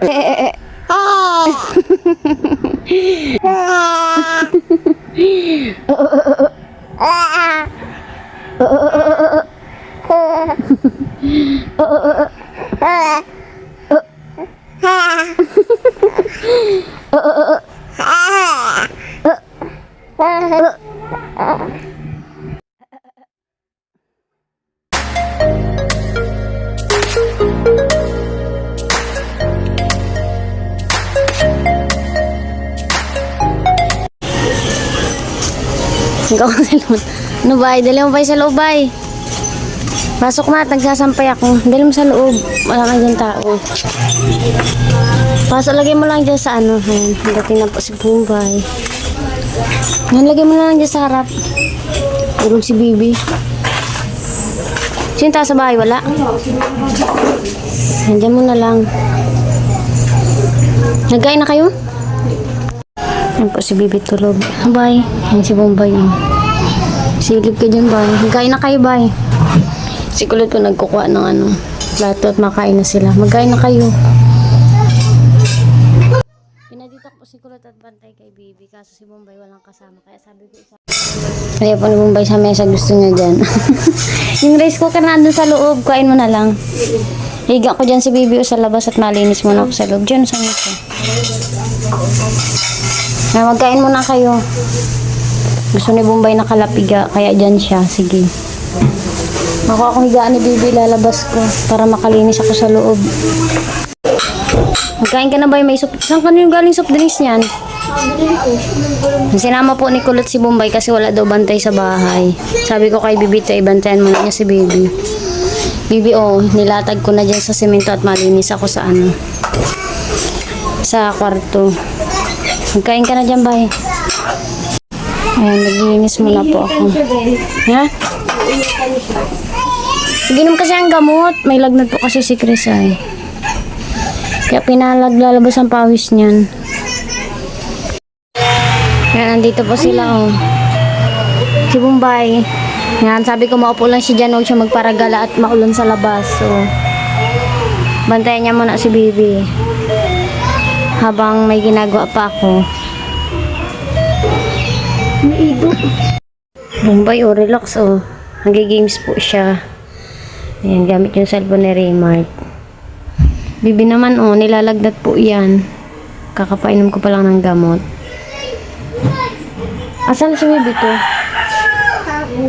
哎 哎，啊，哈哈哈哈哈，啊，哈哈哈哈哈，呃呃呃，啊，呃呃呃呃，呃，哈哈哈哈哈，呃呃呃，啊，呃，啊，哈哈哈哈哈。Ikaw sa loob. Ano bay? Dali mo bay sa loob bay. Pasok mat, nagsasampay ako. Dali mo sa loob. Wala kang dyan tao. Pasok, lagay mo lang dyan sa ano. Ayan, dating na po si Bumbay. Ayan, lagay mo na lang dyan sa harap. Tulog si Bibi. Sino tayo sa bahay? Wala? Nandiyan mo na lang. Nagkain na kayo? Yan po si Bibi tulog. Bye. Yan si Bombay. oh. Silip ka dyan, bye. Magkain na kayo, bye. Si Kulot po nagkukuha ng ano, plato at makain na sila. Magkain na kayo. Pinadito ko si Kulot at bantay kay Bibi. Kaso si Bombay walang kasama. Kaya sabi ko isa. Kaya po ni Bombay sa mesa gusto niya dyan. yung rice cooker nandun sa loob. Kain mo na lang. Higa ko dyan si Bibi o sa labas at malinis muna ako sa loob. Dyan sa mesa. Na magkain muna kayo. Gusto ni Bombay na kalapiga, kaya dyan siya. Sige. Ako akong higaan ni Bibi, lalabas ko para makalinis ako sa loob. Magkain ka na ba? May soup? Saan ka yung galing soup drinks niyan? Sinama po ni Kulot si Bombay kasi wala daw bantay sa bahay. Sabi ko kay Bibi, to ibantayan muna niya si Bibi. Bibi, oh, nilatag ko na dyan sa semento at malinis ako sa ano. Sa kwarto. Magkain ka na dyan, bay. Ayan, naglilinis muna po ako. Ha? Ginom kasi ang gamot. May lagnat po kasi si Chris ay. Kaya pinalaglalabas ang pawis niyan. Kaya nandito po sila oh. Si Bombay. Yan, sabi ko maupo lang siya dyan. Huwag siya magparagala at maulan sa labas. So, bantayan niya muna si Bibi. Habang may ginagawa pa ako. Maido. Bombay oh, relax oh. Nag-games po siya. Ayan, gamit yung cellphone ni Raymart. Bibi naman oh, nilalagnat po yan. Kakapainom ko pa lang ng gamot. Asan si Bibi to?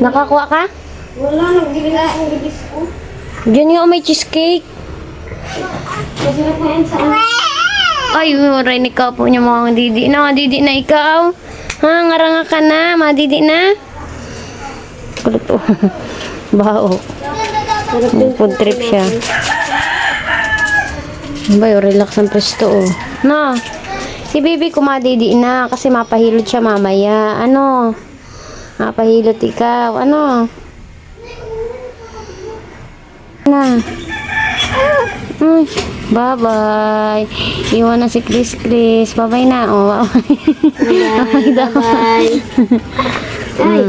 Nakakuha ka? Wala, nagbili na akong gibis ko. Diyan yung may cheesecake. Ay, maray ka po niya mga didi na. Didi na ikaw. Ha, ngaranga ka na. Mga didi na. Kulot po. Bao. Food trip siya. Ba, yung relax ang presto oh. Na. Si Bibi kumadidi na kasi mapahilot siya mamaya. Ano? Mapahilot ikaw. Ano? Na. Ay, bye-bye. Iwan na si Chris Chris. Bye-bye na. Oh, bye-bye. Bye-bye. Ay.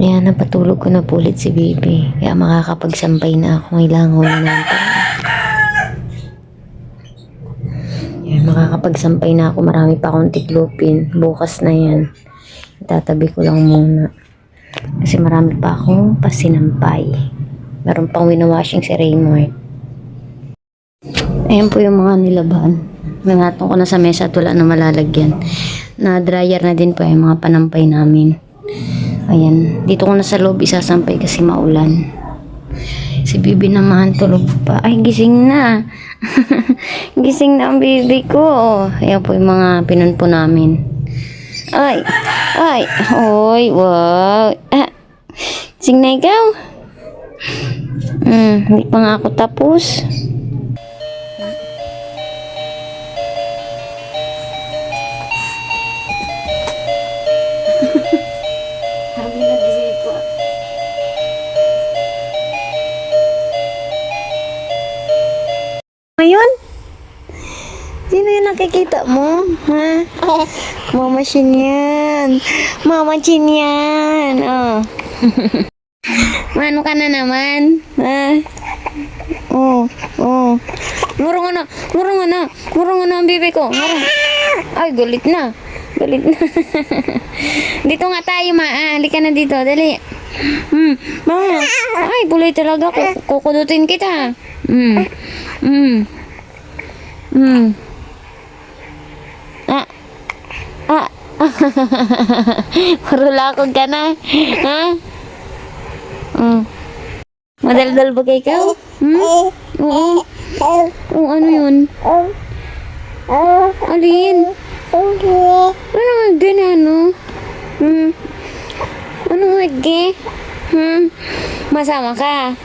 Yan, napatulog ko na po ulit si baby. Kaya makakapagsampay na ako. Kailangan na naman Yan, makakapagsampay na ako. Marami pa akong tiklupin. Bukas na yan. Itatabi ko lang muna. Kasi marami pa akong pasinampay. Meron pang winawashing si Raymond. Ayan po yung mga nilaban. Nangatong ko na sa mesa at wala na malalagyan. Na dryer na din po yung mga panampay namin. Ayan. Dito ko na sa loob isasampay kasi maulan. Si Bibi naman tulog pa. Ay, gising na. gising na ang bibi ko. Ayan po yung mga pinunpo namin. Ay, ay, oy, wow. Ah, gising na ikaw. Hmm, hindi pa nga ako tapos. Ngayon? Sino yung nakikita mo? Ha? Mama Chin yan. Mama Chin yan. Oh. Mano ka na naman? Ha? Oh, oh. Murong na, murong na, murong na ang bibi ko. Murong. Ay, galit na. Galit na. dito nga tayo, ma. Ah, halika na dito. Dali. Hmm. Ma. Ay, buloy talaga. Kuk- Kukudutin kita. Hmm. Hmm. Hmm. Ah. Ah. Marulakog ka na. Ha? Hmm. Madaldal ba kay ikaw? Hmm? Oo. Oo, ano yun? Alin? Ano ganano? Hmm? Ano agi? Hmm? Masama ka?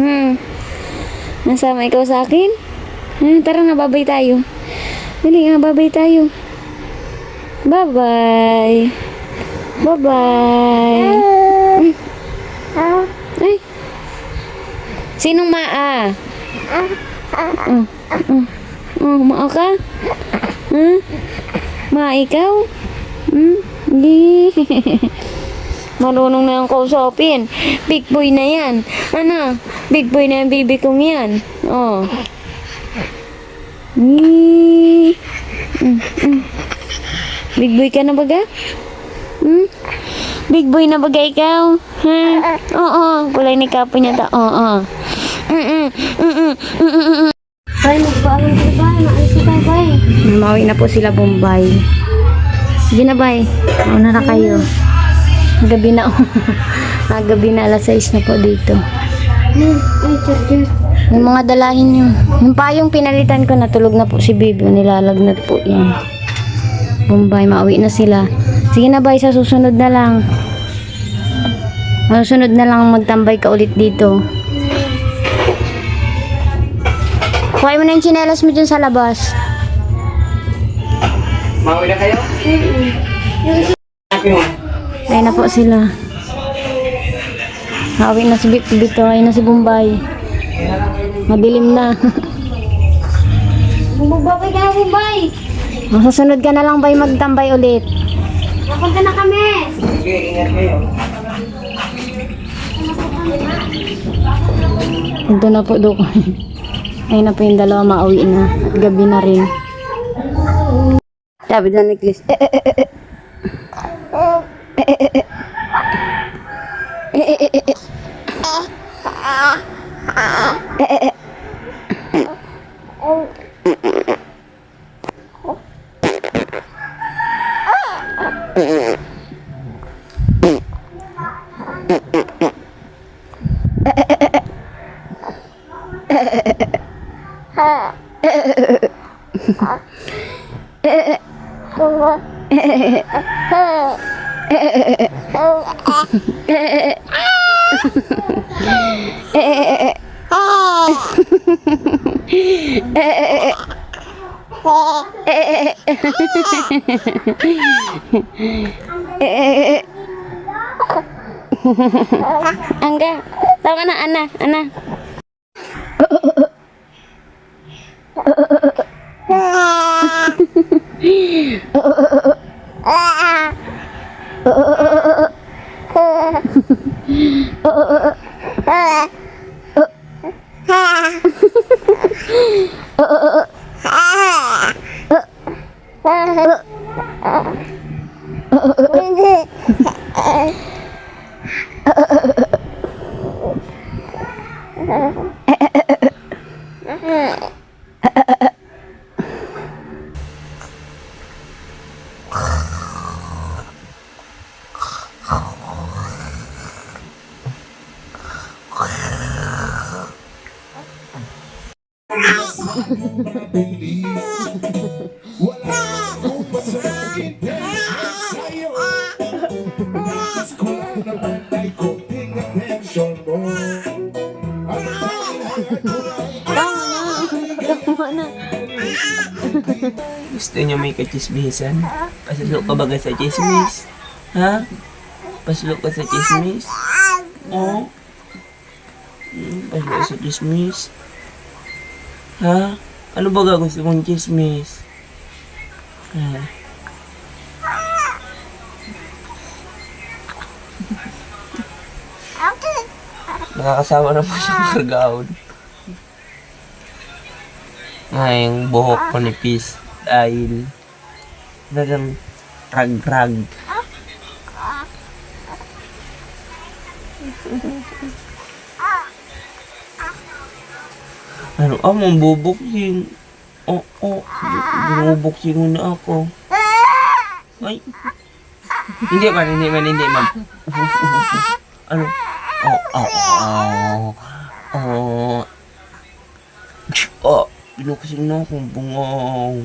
Hmm? Masama ikaw sa akin? Hmm, tara na, babay tayo. Dali nga, babay tayo. Bye-bye. Bye-bye. Ay. Sinong maa? Oh, oh, oh, maa ka? Hmm? Maa ikaw? Hmm? Hindi. Marunong na yung kausapin. Big boy na yan. Ano? Big boy na yung baby kong yan. Oh. Ni. Mm, mm. Big boy ka na baga? Hmm? Big boy na baga ikaw? Ha? Oo. Kulay ni kapo niya ta. Oo. Mm-mm. Mm-mm. Mm-mm. Bay, magpaalam ka ba? Maalis ka tayo, bay. Mamawi na po sila Bombay. Sige na, bay. Mauna na kayo. Gabi na. ah, gabi na alas 6 na po dito. Hmm. Yung mga dalahin nyo. Yung payong pinalitan ko, natulog na po si Bibi. Nilalagnat po yan. Bombay, mauwi na sila. Sige na, bay. Sa susunod na lang. Sa susunod na lang magtambay ka ulit dito. Kuhay mo na yung chinelas mo dyan sa labas. Mauwi na kayo? Happy mo? Ayun na po sila. Hawi na si Bit Bito. Ayun na si Bombay. Madilim na. Bumababay ka na, bay. Masusunod ka na lang bay magtambay ulit. Napunta na kami. Sige, ingat kayo. Ito na po doon. Ayun na po yung dalawa mauwi na. At gabi na rin. Sabi na ni Chris. Eh, eh, eh, eh. Ha ha ha. Angga, tawag na, Ana, Ana. Ah! Eh, eh, eh, eh. Eh, eh, eh, eh. Eh, eh, eh. Angga, tama na. Gusto niyo may kachismisan? Pasulok ka ba ka sa chismis? Ha? Pasulok ka sa chismis? Oo? Hmm, pasulok sa chismis? Ha? Ano ba ga gusto mong chismis? Ha? Nakakasawa na po siya kargaon. Ay, yung buhok ko nipis dahil talagang rag-rag. Ano, ah, mambubuksing. Oo, oh, oh, bumubuksing mo na ako. Ay. Hindi man, hindi man, hindi man. ano? Oh, oh, oh. Oh. Oh, binuksin na akong bungaw.